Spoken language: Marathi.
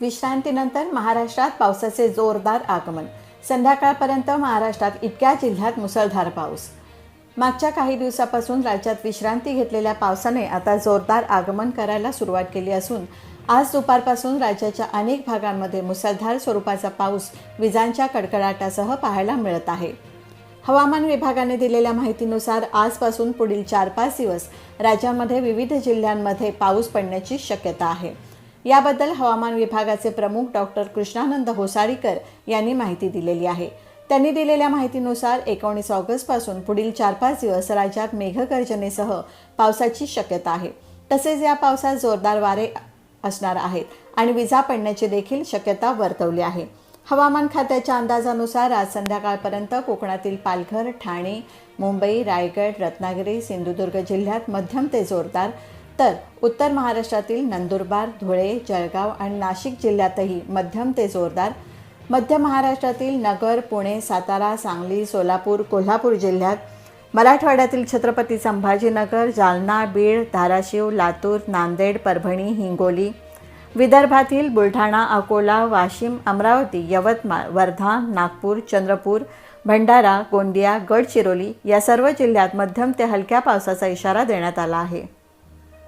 विश्रांतीनंतर महाराष्ट्रात पावसाचे जोरदार आगमन. संध्याकाळपर्यंत महाराष्ट्रात इतक्या जिल्ह्यात मुसळधार पाऊस. मागच्या काही दिवसापासून राज्यात विश्रांती घेतलेल्या पावसाने आता जोरदार आगमन करायला सुरुवात केली असून आज दुपारपासून राज्याच्या अनेक भागांमध्ये मुसळधार स्वरूपाचा पाऊस विजांच्या कडकडाटासह पाहायला मिळत आहे. हवामान विभागाने दिलेल्या माहितीनुसार आजपासून पुढील चार पाच दिवस राज्यामध्ये विविध जिल्ह्यांमध्ये पाऊस पडण्याची शक्यता आहे. याबद्दल हवामान विभागाचे प्रमुख डॉक्टर कृष्णानंद होसाळीकर यांनी माहिती दिलेली आहे. त्यांनी दिलेल्या माहितीनुसार एकोणीस ऑगस्टपासून पुढील चार पाच दिवस राज्यात मेघगर्जनेसह पावसाची शक्यता आहे. तसेच या पावसात जोरदार वारे असणार आहेत आणि विजा पडण्याची देखील शक्यता वर्तवली आहे. हवामान खात्याच्या अंदाजानुसार आज संध्याकाळपर्यंत कोकणातील पालघर ठाणे मुंबई रायगड रत्नागिरी सिंधुदुर्ग जिल्ह्यात मध्यम ते जोरदार तर उत्तर महाराष्ट्रातील नंदुरबार धुळे जळगाव आणि नाशिक जिल्ह्यातही मध्यम ते जोरदार. मध्य महाराष्ट्रातील नगर पुणे सातारा सांगली सोलापूर कोल्हापूर जिल्ह्यात मराठवाड्यातील छत्रपती संभाजीनगर जालना बीड धाराशिव लातूर नांदेड परभणी हिंगोली विदर्भातील बुलढाणा अकोला वाशिम अमरावती यवतमाळ वर्धा नागपूर चंद्रपूर भंडारा गोंदिया गडचिरोली या सर्व जिल्ह्यात मध्यम ते हलक्या पावसाचा इशारा देण्यात आला आहे.